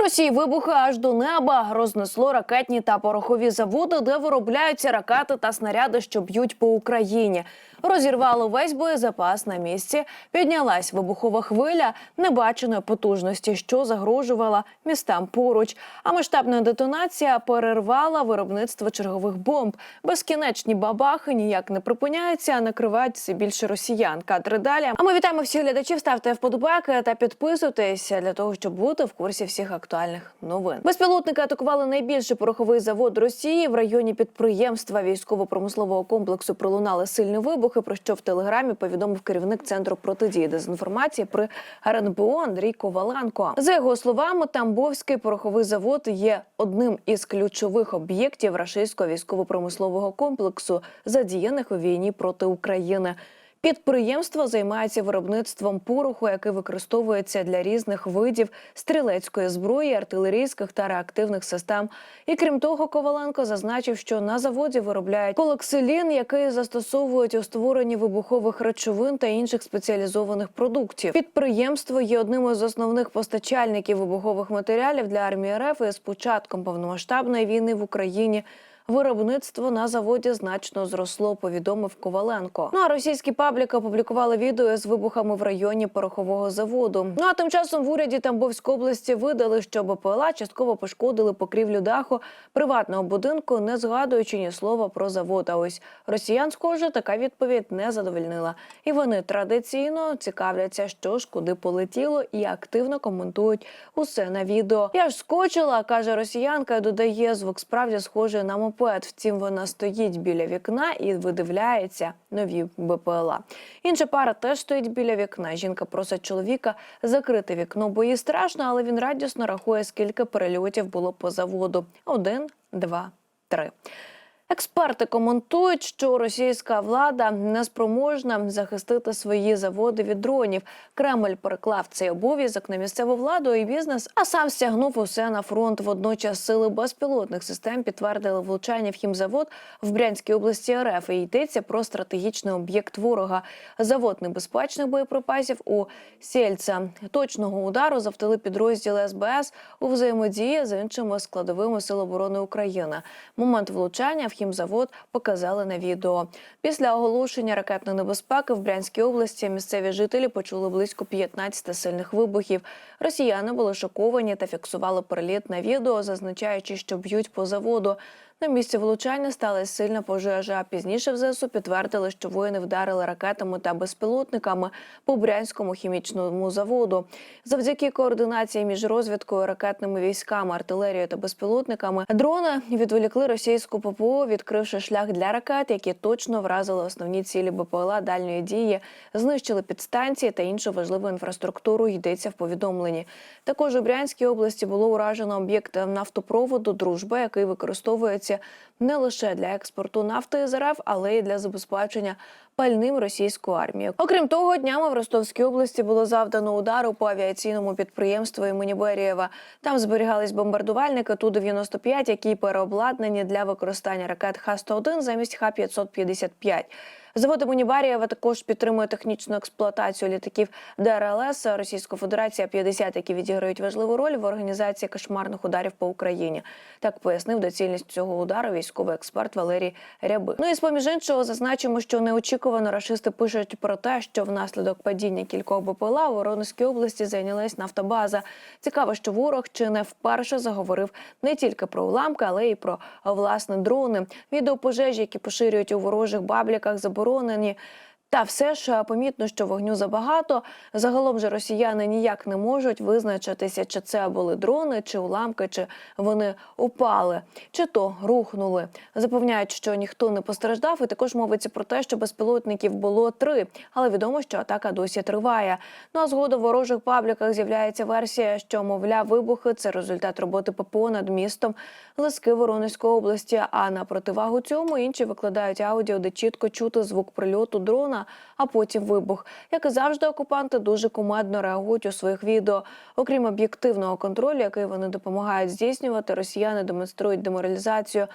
Росії вибухи аж до неба рознесло ракетні та порохові заводи, де виробляються ракети та снаряди, що б'ють по Україні. Розірвало весь боєзапас на місці. Піднялась вибухова хвиля небаченої потужності, що загрожувала містам поруч. А масштабна детонація перервала виробництво чергових бомб. Безкінечні бабахи ніяк не припиняються, а накривають все більше росіян. Кадри далі. А ми вітаємо всіх глядачів. Ставте вподобайки та підписуйтесь для того, щоб бути в курсі всіх актуальних новин. Безпілотники атакували найбільший пороховий завод Росії в районі підприємства військово-промислового комплексу. Пролунали сильні вибухи. Про що в телеграмі повідомив керівник центру протидії дезінформації при РНБО Андрій Коваленко. За його словами, Тамбовський пороховий завод є одним із ключових об'єктів рашистського військово-промислового комплексу, задіяних у війні проти України. Підприємство займається виробництвом пороху, який використовується для різних видів стрілецької зброї, артилерійських та реактивних систем. І крім того, Коваленко зазначив, що на заводі виробляють колоксилін, який застосовують у створенні вибухових речовин та інших спеціалізованих продуктів. Підприємство є одним із основних постачальників вибухових матеріалів для армії РФ і з початком повномасштабної війни в Україні. Виробництво на заводі значно зросло, повідомив Коваленко. Ну а російські пабліки опублікували відео з вибухами в районі порохового заводу. Ну а тим часом в уряді Тамбовської області видали, що БПЛА частково пошкодили покрівлю даху приватного будинку, не згадуючи ні слова про завод. А ось росіян, схоже, така відповідь не задовольнила. І вони традиційно цікавляться, що ж куди полетіло, і активно коментують усе на відео. Я ж скочила, каже росіянка, додає звук справді схожий на мопед. Втім, вона стоїть біля вікна і видивляється нові БПЛА. Інша пара теж стоїть біля вікна. Жінка просить чоловіка закрити вікно, бо їй страшно, але він радісно рахує, скільки перельотів було по заводу: один, два, три. Експерти коментують, що російська влада не спроможна захистити свої заводи від дронів. Кремль переклав цей обов'язок на місцеву владу і бізнес, а сам стягнув усе на фронт. Водночас сили безпілотних систем підтвердили влучання в хімзавод в Брянській області РФ. І йдеться про стратегічний об'єкт ворога. Завод небезпечних боєприпасів у Сєльца. Точного удару завдали підрозділи СБС у взаємодії з іншими складовими сил оборони України. Момент влучання в хімзавод показали на відео. Після оголошення ракетної небезпеки в Брянській області місцеві жителі почули близько 15 сильних вибухів. Росіяни були шоковані та фіксували переліт на відео, зазначаючи, що б'ють по заводу. На місці влучання сталася сильна пожежа. Пізніше в ЗСУ підтвердили, що воїни вдарили ракетами та безпілотниками по Брянському хімічному заводу. Завдяки координації між розвідкою, ракетними військами, артилерією та безпілотниками дрони відволікли російську ППО, відкривши шлях для ракет, які точно вразили основні цілі БПЛА дальньої дії, знищили підстанції та іншу важливу інфраструктуру. Йдеться в повідомленні. Також у Брянській області було уражено об'єкт нафтопроводу Дружба, який використовується не лише для експорту нафти з але й для забезпечення пальним російської армії. Окрім того, днями в Ростовській області було завдано удару по авіаційному підприємству імені Берієва. Там зберігались бомбардувальники Ту-95, які переобладнані для використання ракет Х-101 замість Х-555. Завод імені Барієва також підтримує технічну експлуатацію літаків ДРЛС Російської Федерації 50, які відіграють важливу роль в організації кошмарних ударів по Україні. Так пояснив доцільність цього удару військовий експерт Валерій Ряби. Ну і з поміж іншого зазначимо, що неочікувано рашисти пишуть про те, що внаслідок падіння кількох БПЛА у Воронезькій області зайнялась нафтобаза. Цікаво, що ворог чи не вперше заговорив не тільки про уламки, але й про власне дрони. Відео пожежі, які поширюють у ворожих бабліках, заборонені заборонені. Та все ж помітно, що вогню забагато. Загалом же росіяни ніяк не можуть визначитися, чи це були дрони, чи уламки, чи вони упали, чи то рухнули. Запевняють, що ніхто не постраждав, і також мовиться про те, що безпілотників було три, але відомо, що атака досі триває. Ну а згодом в ворожих пабліках з'являється версія, що мовляв вибухи це результат роботи ППО над містом Лиски Воронезької області. А на противагу цьому інші викладають аудіо, де чітко чути звук прильоту дрона а потім вибух. Як і завжди, окупанти дуже кумедно реагують у своїх відео. Окрім об'єктивного контролю, який вони допомагають здійснювати, росіяни демонструють деморалізацію.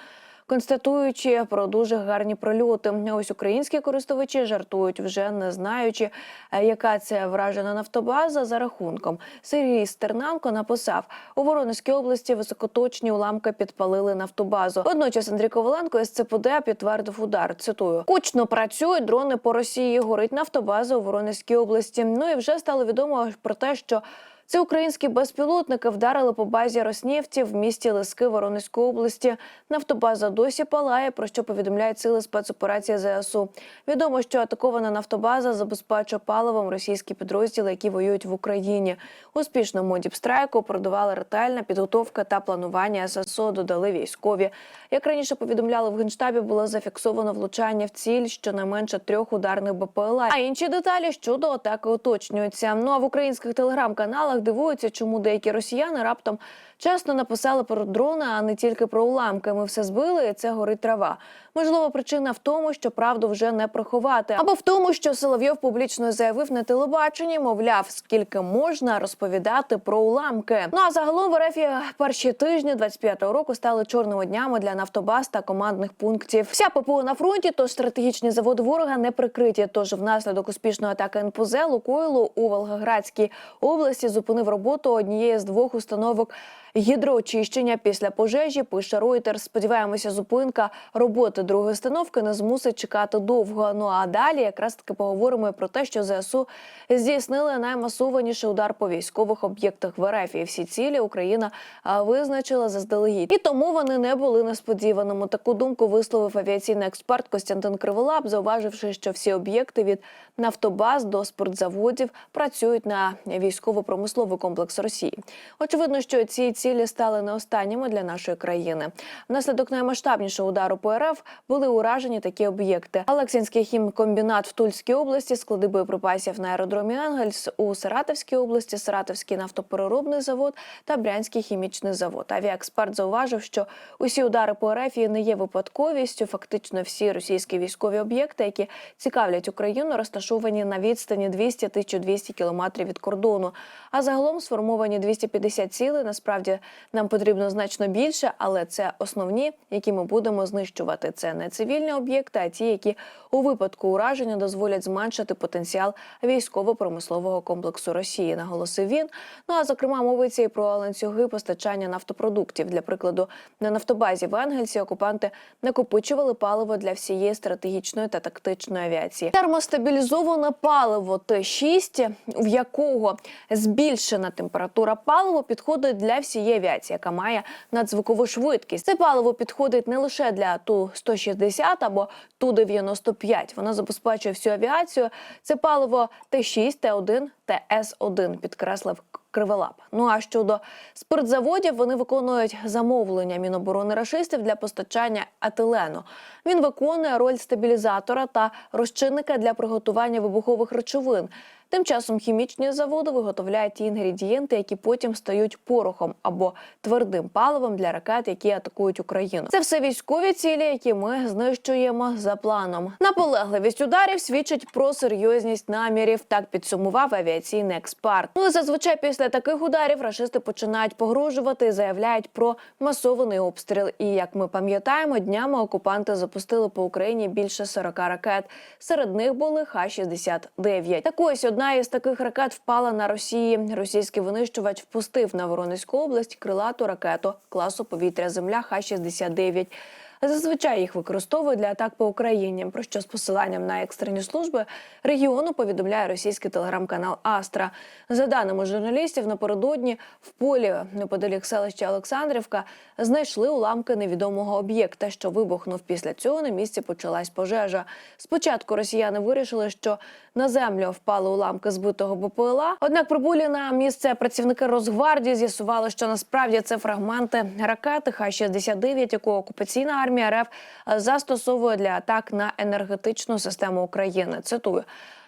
Констатуючи про дуже гарні прольоти. Ось українські користувачі жартують, вже не знаючи, е, яка це вражена нафтобаза за рахунком. Сергій Стернанко написав у Воронезькій області високоточні уламки підпалили нафтобазу. Водночас Андрій Коваленко із ЦПД підтвердив удар. Цитую: кучно працюють дрони по Росії. Горить нафтобаза у Воронезькій області. Ну і вже стало відомо про те, що. Це українські безпілотники вдарили по базі Роснефті в місті Лиски Воронезької області. Нафтобаза досі палає, про що повідомляють сили спецоперації ЗСУ. Відомо, що атакована нафтобаза забезпечує паливом російські підрозділи, які воюють в Україні. Успішному діпстрайку продавали ретельна підготовка та планування ССО. Додали військові. Як раніше повідомляли в генштабі, було зафіксовано влучання в ціль щонайменше трьох ударних БПЛА. А інші деталі щодо атаки уточнюються. Ну а в українських телеграм-каналах дивуються, чому деякі росіяни раптом чесно написали про дрони, а не тільки про уламки. Ми все збили, і це горить трава. Можливо, причина в тому, що правду вже не приховати, або в тому, що Соловйов публічно заявив на телебаченні, мовляв, скільки можна розповідати про уламки. Ну а загалом в РФ перші тижні 25-го року стали чорними днями для нафтобаз та командних пунктів. Вся ППО на фронті, тож стратегічні заводи ворога не прикриті. Тож внаслідок успішної атаки НПЗ Лукойлу у Волгоградській області зупинив роботу однієї з двох установок. Гідроочищення після пожежі пише Reuters. Сподіваємося, зупинка роботи другої установки не змусить чекати довго. Ну а далі якраз таки поговоримо про те, що ЗСУ здійснили наймасованіший удар по військових об'єктах в РФ. І всі цілі Україна визначила заздалегідь. І тому вони не були несподіваними. Таку думку висловив авіаційний експерт Костянтин Криволап, зауваживши, що всі об'єкти від нафтобаз до спортзаводів працюють на військово-промисловий комплекс Росії. Очевидно, що ці цілі стали не останніми для нашої країни. Внаслідок наймасштабнішого удару по РФ були уражені такі об'єкти: Алексінський хімкомбінат в Тульській області, склади боєприпасів на аеродромі Енгельс у Саратовській області, Саратовський нафтопереробний завод та Брянський хімічний завод. Авіаексперт зауважив, що усі удари по РФ не є випадковістю. Фактично, всі російські військові об'єкти, які цікавлять Україну, розташовані на відстані 200-1200 кілометрів від кордону. А загалом сформовані 250 цілей. Насправді нам потрібно значно більше, але це основні, які ми будемо знищувати. Це не цивільні об'єкти, а ті, які у випадку ураження дозволять зменшити потенціал військово-промислового комплексу Росії. Наголосив він. Ну а зокрема, мовиться і про ланцюги постачання нафтопродуктів. Для прикладу, на нафтобазі в Енгельсі окупанти накопичували паливо для всієї стратегічної та тактичної авіації. Термостабілізоване паливо Т-6, в якого збільшена температура палива, підходить для всієї авіації, яка має надзвукову швидкість. Це паливо підходить не лише для ту 160 або ту 95 Воно забезпечує всю авіацію. Це паливо Т-6, Т-1, ТС-1, підкреслив Криволап. Ну а щодо спиртзаводів, вони виконують замовлення Міноборони рашистів для постачання етилену. Він виконує роль стабілізатора та розчинника для приготування вибухових речовин. Тим часом хімічні заводи виготовляють ті інгредієнти, які потім стають порохом або твердим паливом для ракет, які атакують Україну. Це все військові цілі, які ми знищуємо за планом. Наполегливість ударів свідчить про серйозність намірів. Так підсумував авіаційний експерт. Ну і зазвичай після таких ударів рашисти починають погрожувати і заявляють про масований обстріл. І як ми пам'ятаємо, днями окупанти запустили по Україні більше 40 ракет. Серед них були Х-69. Так ось одна із таких ракет впала на Росії. Російський винищувач впустив на Воронезьку область крилату ракету класу повітря Земля Х-69. Зазвичай їх використовують для атак по Україні. Про що з посиланням на екстрені служби регіону повідомляє російський телеграм-канал Астра. За даними журналістів, напередодні в полі неподалік селища Олександрівка знайшли уламки невідомого об'єкта, що вибухнув. Після цього на місці почалась пожежа. Спочатку росіяни вирішили, що на землю впали уламки збитого БПЛА. Однак прибулі на місце працівники Росгвардії з'ясували, що насправді це фрагменти ракети Х-69, яку окупаційна армія РФ застосовує для атак на енергетичну систему України. Цитую.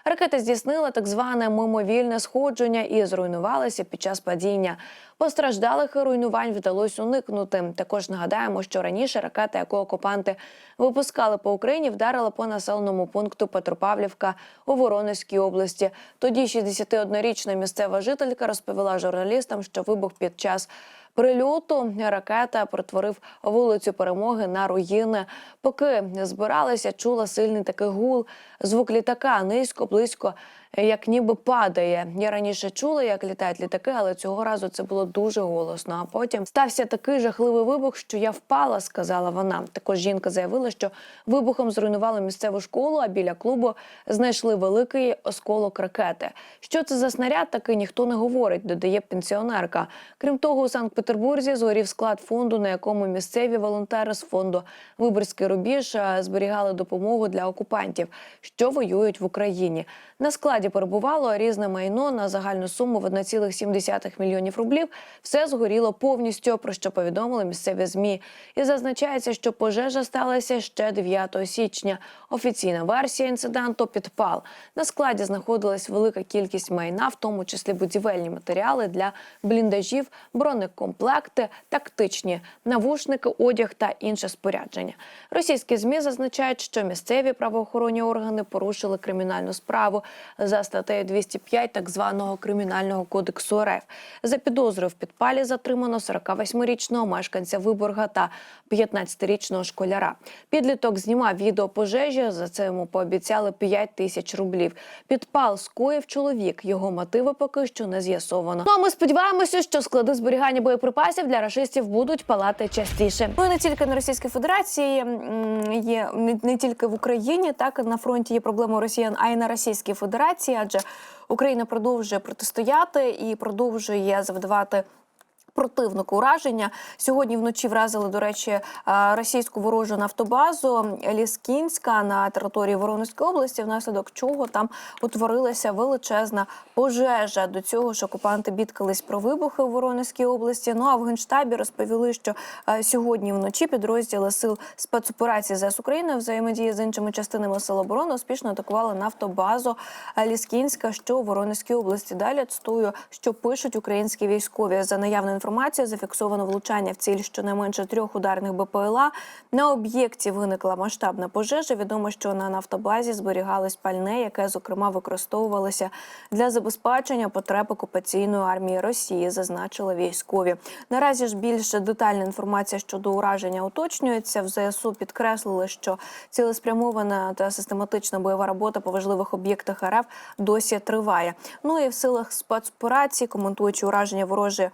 Ракета здійснила так зване мимовільне сходження і зруйнувалася під час падіння. Постраждалих і руйнувань вдалося уникнути. Також нагадаємо, що раніше ракета, яку окупанти випускали по Україні, вдарила по населеному пункту Петропавлівка у Воронезькій області. Тоді 61-річна місцева жителька розповіла журналістам, що вибух під час прильоту ракета перетворив вулицю Перемоги на руїни. Поки збиралися, чула сильний такий гул, звук літака низько, близько. Як ніби падає. Я раніше чула, як літають літаки, але цього разу це було дуже голосно. А потім стався такий жахливий вибух, що я впала, сказала вона. Також жінка заявила, що вибухом зруйнували місцеву школу, а біля клубу знайшли великий осколок ракети. Що це за снаряд, таки ніхто не говорить, додає пенсіонерка. Крім того, у Санкт-Петербурзі згорів склад фонду, на якому місцеві волонтери з фонду Виборський рубіж е, зберігали допомогу для окупантів, що воюють в Україні. На складі перебувало різне майно на загальну суму в 1,7 мільйонів рублів. Все згоріло повністю, про що повідомили місцеві змі. І зазначається, що пожежа сталася ще 9 січня. Офіційна версія інциденту підпал. На складі знаходилась велика кількість майна, в тому числі будівельні матеріали для бліндажів, бронекомплекти, тактичні навушники, одяг та інше спорядження. Російські змі зазначають, що місцеві правоохоронні органи порушили кримінальну справу за статтею 205 так званого кримінального кодексу РФ. За підозрою в підпалі затримано 48-річного мешканця Виборга та 15-річного школяра. Підліток знімав відео пожежі. За це йому пообіцяли 5 тисяч рублів. Підпал скоїв чоловік. Його мотиви поки що не з'ясовано. Ну а ми сподіваємося, що склади зберігання боєприпасів для рашистів будуть палати частіше. Ну не тільки на Російській Федерації є не, тільки в Україні, так на фронті є проблема у росіян, а й на Російській Федерації, адже Україна продовжує протистояти і продовжує завдавати. Противнику ураження сьогодні вночі вразили до речі е, російську ворожу нафтобазу Ліскінська на території Воронезької області, внаслідок чого там утворилася величезна пожежа. До цього ж окупанти бідкались про вибухи у Воронезькій області. Ну а в генштабі розповіли, що е, сьогодні вночі підрозділи сил спецоперації ЗС України взаємодії з іншими частинами сил оборони успішно атакували нафтобазу е, Ліскінська, що у Воронезькій області. Далі цитую, що пишуть українські військові за наявною інформацією, зафіксовано влучання в ціль щонайменше трьох ударних БПЛА. На об'єкті виникла масштабна пожежа. Відомо, що на нафтобазі зберігалось пальне, яке зокрема використовувалося для забезпечення потреб окупаційної армії Росії, зазначили військові. Наразі ж більш детальна інформація щодо ураження уточнюється. В ЗСУ підкреслили, що цілеспрямована та систематична бойова робота по важливих об'єктах РФ досі триває. Ну і в силах спецоперації, коментуючи ураження ворожої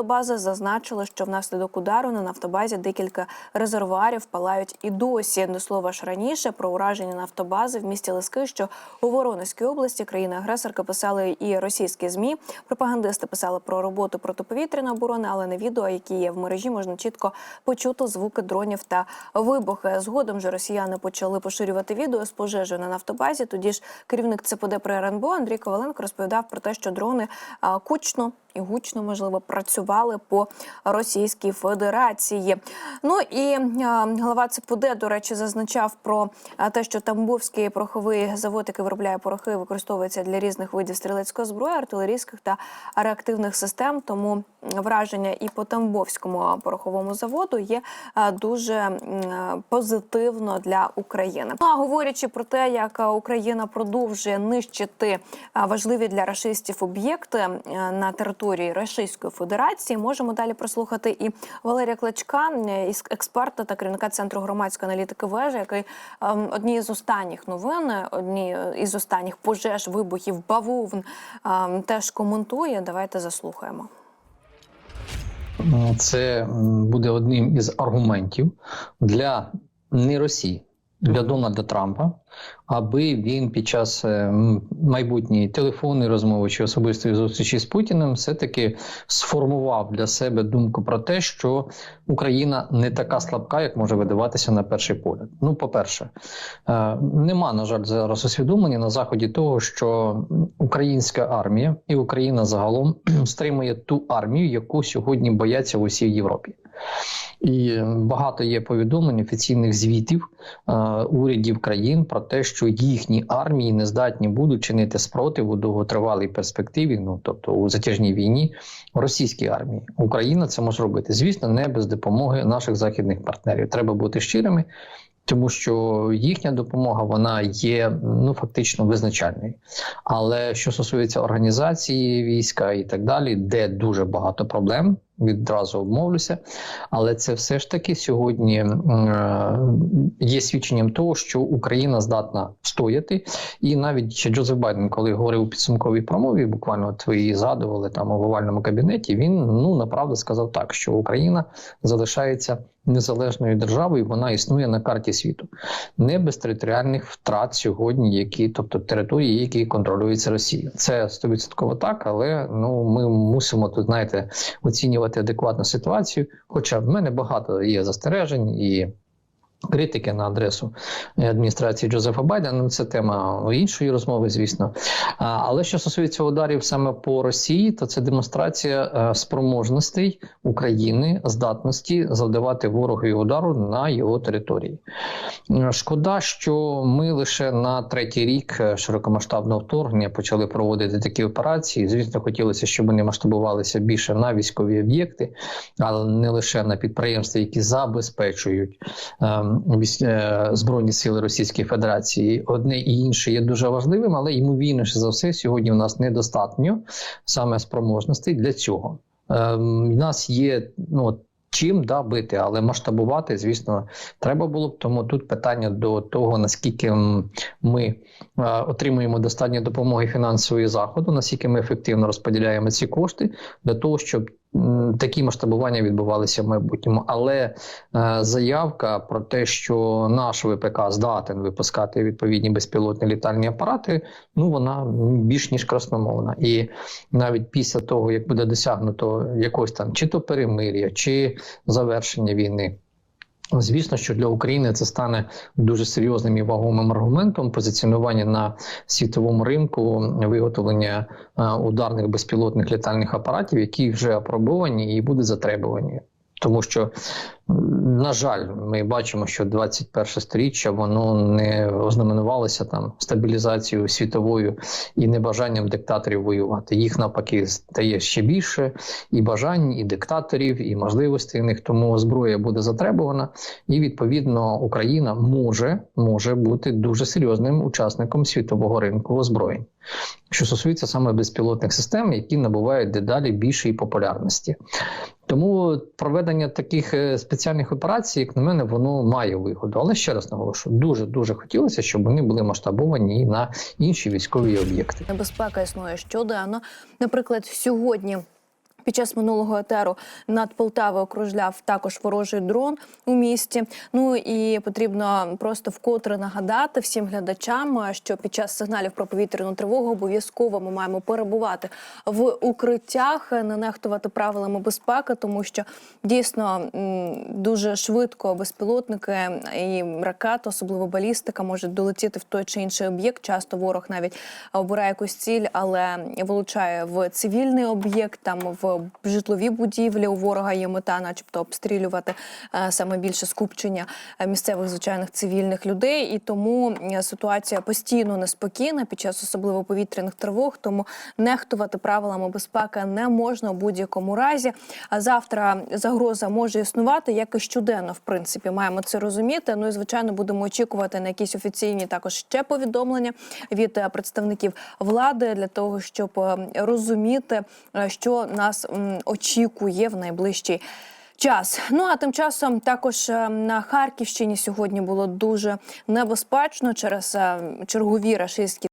нафтобази, зазначили, що внаслідок удару на нафтобазі декілька резервуарів палають і досі. До слова ж раніше про ураження нафтобази в місті Лиски, що у Воронезькій області країни-агресорка писали і російські змі. Пропагандисти писали про роботу протиповітряної оборони, але на відео, які є в мережі, можна чітко почути звуки дронів та вибухи. Згодом же росіяни почали поширювати відео з пожежею на нафтобазі. Тоді ж керівник ЦПД при РНБО Андрій Коваленко розповідав про те, що дрони кучно і гучно можливо працювали по Російській Федерації. Ну і а, глава ЦПД, до речі, зазначав про те, що Тамбовський пороховий завод, який виробляє порохи, використовується для різних видів стрілецької зброї, артилерійських та реактивних систем. Тому враження і по Тамбовському пороховому заводу є дуже позитивно для України. Ну а говорячи про те, як Україна продовжує нищити важливі для рашистів об'єкти на території Російської Федерації, можемо далі прослухати і Валерія Кличка, е, експерта та керівника центру громадської аналітики вежа, який ем, одні з останніх новин, одні із останніх пожеж, вибухів, бавовн ем, теж коментує. Давайте заслухаємо. Це буде одним із аргументів для не Росії, для Дональда Трампа, аби він під час е, майбутньої телефонної розмови чи особистої зустрічі з Путіним все-таки сформував для себе думку про те, що Україна не така слабка, як може видаватися на перший погляд. Ну, по-перше, е, нема, на жаль, зараз усвідомлення на заході того, що українська армія і Україна загалом стримує ту армію, яку сьогодні бояться в усій Європі. І багато є повідомлень офіційних звітів е, урядів країн про те, що їхні армії не здатні будуть чинити спротив у довготривалій перспективі, ну тобто у затяжній війні російській армії. Україна це може робити, звісно, не без допомоги наших західних партнерів. Треба бути щирими. Тому що їхня допомога вона є ну фактично визначальною. Але що стосується організації війська і так далі, де дуже багато проблем, відразу обмовлюся. Але це все ж таки сьогодні е, є свідченням того, що Україна здатна стояти. І навіть Джозеф Байден, коли говорив у підсумковій промові, буквально от ви її згадували там у овальному кабінеті, він ну направду сказав так, що Україна залишається незалежною державою, вона існує на карті світу, не без територіальних втрат сьогодні, які, тобто території, які контролюються Росією. Це стовідсотково так, але ну ми мусимо тут, знаєте, оцінювати адекватну ситуацію. Хоча в мене багато є застережень і. Критики на адресу адміністрації Джозефа Байдена, це тема іншої розмови, звісно. Але що стосується ударів саме по Росії, то це демонстрація е, спроможностей України, здатності завдавати ворогові удару на його території. Е, Шкода, що ми лише на третій рік е, широкомасштабного вторгнення почали проводити такі операції. Звісно, хотілося, щоб вони масштабувалися більше на військові об'єкти, але не лише на підприємства, які забезпечують. Ем, е, Збройні сили Російської Федерації. Одне і інше є дуже важливим, але ймовірніше за все, сьогодні у нас недостатньо саме спроможностей для цього. Ем, У нас є ну. Чим да бити, але масштабувати, звісно, треба було б. Тому тут питання до того, наскільки ми е, отримуємо достатньо допомоги фінансової заходу, наскільки ми ефективно розподіляємо ці кошти для того, щоб такі масштабування відбувалися в майбутньому. Але е, заявка про те, що наш ВПК здатен випускати відповідні безпілотні літальні апарати, ну вона більш ніж красномовна. І навіть після того, як буде досягнуто якось там чи то перемир'я, чи завершення війни. Звісно, що для України це стане дуже серйозним і вагомим аргументом позиціонування на світовому ринку виготовлення е, ударних безпілотних літальних апаратів, які вже апробовані і будуть затребувані. Тому що, на жаль, ми бачимо, що 21 сторіччя воно не ознаменувалося там стабілізацією світовою і небажанням диктаторів воювати. Їх навпаки стає ще більше і бажань, і диктаторів, і можливостей в них. Тому зброя буде затребувана, і відповідно Україна може, може бути дуже серйозним учасником світового ринку озброєнь. Що стосується саме безпілотних систем, які набувають дедалі більшої популярності. Тому проведення таких е, спеціальних операцій, як на мене, воно має вигоду. Але ще раз наголошую, дуже дуже хотілося, щоб вони були масштабовані на інші військові об'єкти. Небезпека існує щоденно. Наприклад, сьогодні. Під час минулого етеру над Полтавою окружляв також ворожий дрон у місті. Ну і потрібно просто вкотре нагадати всім глядачам, що під час сигналів про повітряну тривогу обов'язково ми маємо перебувати в укриттях, не нехтувати правилами безпеки, тому що дійсно дуже швидко безпілотники і ракети, особливо балістика, можуть долетіти в той чи інший об'єкт. Часто ворог навіть обирає якусь ціль, але влучає в цивільний об'єкт, там в житлові будівлі. У ворога є мета, начебто, обстрілювати е, саме більше скупчення е, місцевих звичайних цивільних людей. І тому е, ситуація постійно неспокійна під час особливо повітряних тривог. Тому нехтувати правилами безпеки не можна у будь-якому разі. А завтра загроза може існувати, як і щоденно, в принципі, маємо це розуміти. Ну і звичайно, будемо очікувати на якісь офіційні також ще повідомлення від представників влади для того, щоб розуміти, що нас м, очікує в найближчий. Час. Ну а тим часом також е, на Харківщині сьогодні було дуже небезпечно через е, чергові рашистські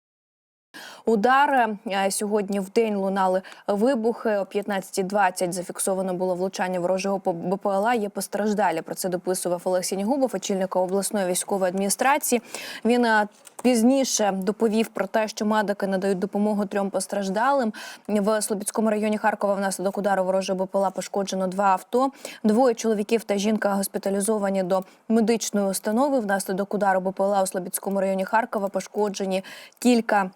удари. Е, Сьогодні в день лунали вибухи. О 15.20 зафіксовано було влучання ворожого БПЛА. Є постраждалі. Про це дописував Олексій Нігубов, очільник обласної військової адміністрації. Він е, пізніше доповів про те, що медики надають допомогу трьом постраждалим. В Слобідському районі Харкова внаслідок удару ворожого БПЛА пошкоджено два авто. Двоє чоловіків та жінка госпіталізовані до медичної установи. Внаслідок удару БПЛА у Слобідському районі Харкова пошкоджені кілька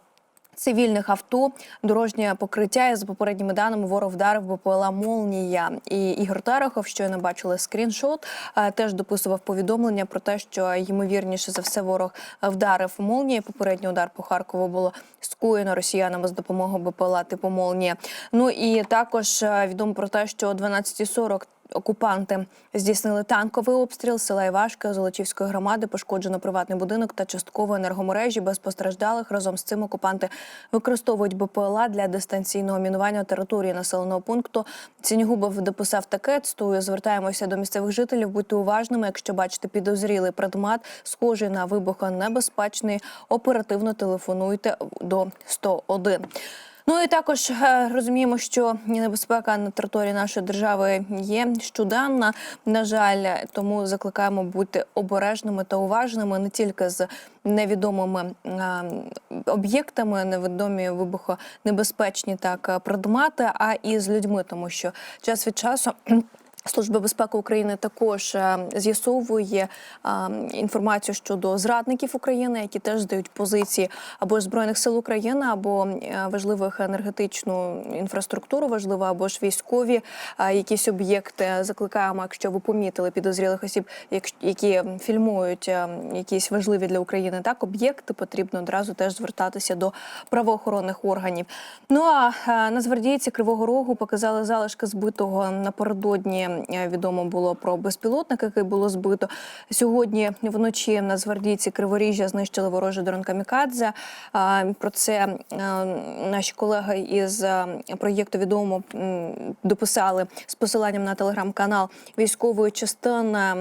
цивільних авто, дорожнє покриття. І за попередніми даними ворог вдарив БПЛА Молнія. І Ігор Тарахов, щойно бачили скріншот, е, теж дописував повідомлення про те, що ймовірніше за все ворог вдарив молнії. Попередній удар по Харкову було скоєно росіянами з допомогою БПЛА типу Молнія. Ну і також е, відомо про те, що о 12.40 Окупанти здійснили танковий обстріл села Івашка Золочівської громади. Пошкоджено приватний будинок та частково енергомережі без постраждалих. Разом з цим окупанти використовують БПЛА для дистанційного мінування території населеного пункту. Цінігубов дописав таке. Цитую, звертаємося до місцевих жителів. Будьте уважними. Якщо бачите підозрілий предмет, схожий на вибухонебезпечний, оперативно телефонуйте до 101. Ну і також е, розуміємо, що небезпека на території нашої держави є щоденна. На жаль, тому закликаємо бути обережними та уважними не тільки з невідомими е, об'єктами, невідомі вибухонебезпечні так предмети, а і з людьми, тому що час від часу. Служба безпеки України також е, з'ясовує е, інформацію щодо зрадників України, які теж здають позиції або ж збройних сил України, або е, важливих енергетичну інфраструктуру, важливо, або ж військові якісь об'єкти. Закликаємо, якщо ви помітили підозрілих осіб, які фільмують якісь важливі для України так об'єкти, потрібно одразу теж звертатися до правоохоронних органів. Ну а е, нацгвардійці Кривого Рогу показали залишки збитого напередодні. Е, Відомо було про безпілотник, який було збито. Сьогодні вночі нацгвардійці Криворіжжя знищили ворожий дрон Камікадзе. Про це е, наші колеги із е, проєкту відомо дописали з посиланням на телеграм-канал військової частини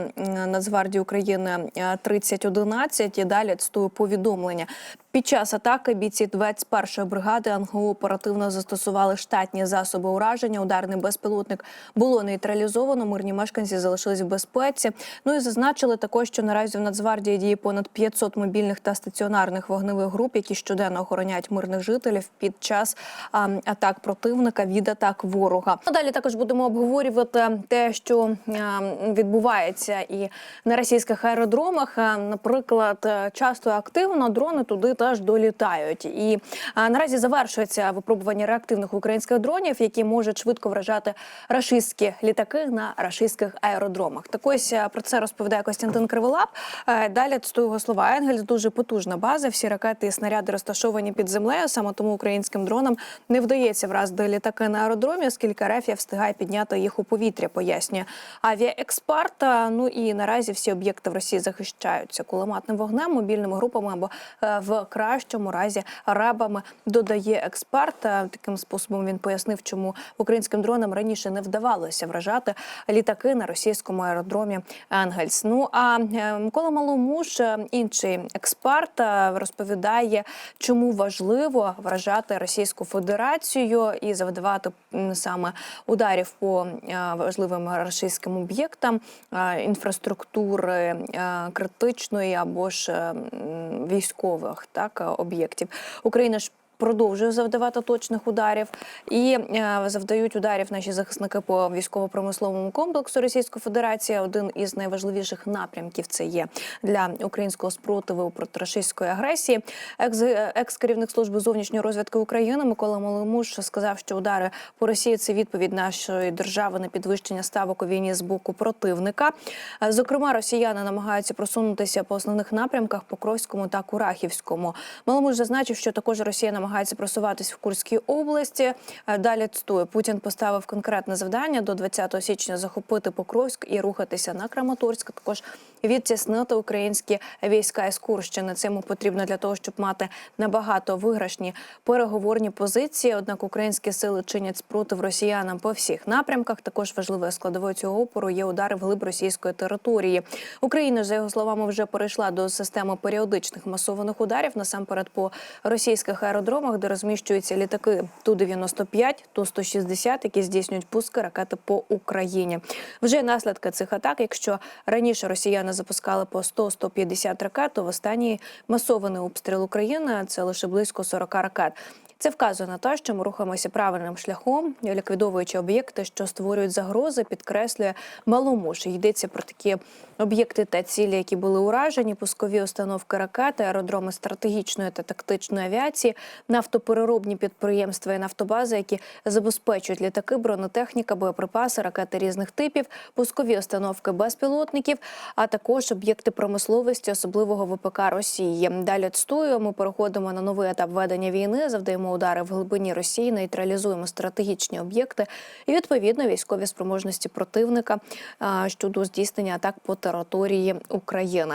Нацгвардії України е, 3011. І далі цитую повідомлення. Під час атаки бійці 21-ї бригади НГУ оперативно застосували штатні засоби ураження. Ударний безпілотник було нейтралізовано. Мирні мешканці залишились в безпеці. Ну і зазначили також, що наразі в Нацгвардії діє понад 500 мобільних та стаціонарних вогневих груп, які щоденно охороняють мирних жителів під час а, атак противника від атак ворога. А далі також будемо обговорювати те, що а, відбувається і на російських аеродромах. А, Наприклад, е, часто активно дрони туди теж долітають. І а, наразі завершується випробування реактивних українських дронів, які можуть швидко вражати рашистські літаки на рашистських аеродромах. Так ось е, про це розповідає Костянтин Криволап. Е, Далі цитую його слова. Енгельс дуже потужна база. Всі ракети і снаряди розташовані під землею. Саме тому українським дронам не вдається вразити літаки на аеродромі, оскільки РФ встигає підняти їх у повітря. Пояснює авіаексперт. Е, Ну і наразі всі об'єкти в Росії захищаються кулеметним вогнем, мобільними групами або в кращому разі рабами. Додає експерт. Е, Таким способом він пояснив, чому українським дронам раніше не вдавалося вражати літаки на російському аеродромі Енгельс. Ну а е, Микола Маломуш, е, інший експерт, розповідає, чому важливо вражати Російську Федерацію і завдавати саме ударів по важливим російським об'єктам інфраструктури критичної або ж е, м, військових так е, об'єктів. Україна ж. Продовжує завдавати точних ударів і е, завдають ударів наші захисники по військово-промисловому комплексу Російської Федерації. Один із найважливіших напрямків це є для українського спротиву проти російської агресії. Екс, екс-керівник служби зовнішньої розвідки України Микола Маломуш сказав, що удари по Росії це відповідь нашої держави на підвищення ставок у війні з боку противника. Е, Зокрема, росіяни намагаються просунутися по основних напрямках Покровському та Курахівському. Маломуш зазначив, що також Росія намагається просуватись в Курській області. Е, Далі цитую, Путін поставив конкретне завдання до 20 січня захопити Покровськ і рухатися на Краматорськ. Також відтіснити українські війська із Курщини. Це йому потрібно для того, щоб мати набагато виграшні переговорні позиції. Однак українські сили чинять спротив росіянам по всіх напрямках. Також важливою складовою цього опору є удари вглиб російської території. Україна за його словами вже перейшла до системи періодичних масованих ударів насамперед по російських аеродромах, де розміщуються літаки ту 95 ту 160 які здійснюють пуски ракети по Україні. Вже наслідки цих атак, якщо раніше росіяни запускали по 100-150 ракет, то в останній масований обстріл України це лише близько 40 ракет. Це вказує на те, що ми рухаємося правильним шляхом, ліквідовуючи об'єкти, що створюють загрози, підкреслює Маломуш. Йдеться про такі об'єкти та цілі, які були уражені, пускові установки ракети, аеродроми стратегічної та тактичної авіації, нафтопереробні підприємства і нафтобази, які забезпечують літаки, бронетехніка, боєприпаси, ракети різних типів, пускові установки безпілотників, а також об'єкти промисловості, особливого ВПК Росії. Далі відстоюємо. Ми переходимо на новий етап ведення війни, завдаємо удари в глибині Росії, нейтралізуємо стратегічні об'єкти і відповідно військові спроможності противника щодо здійснення атак по території України.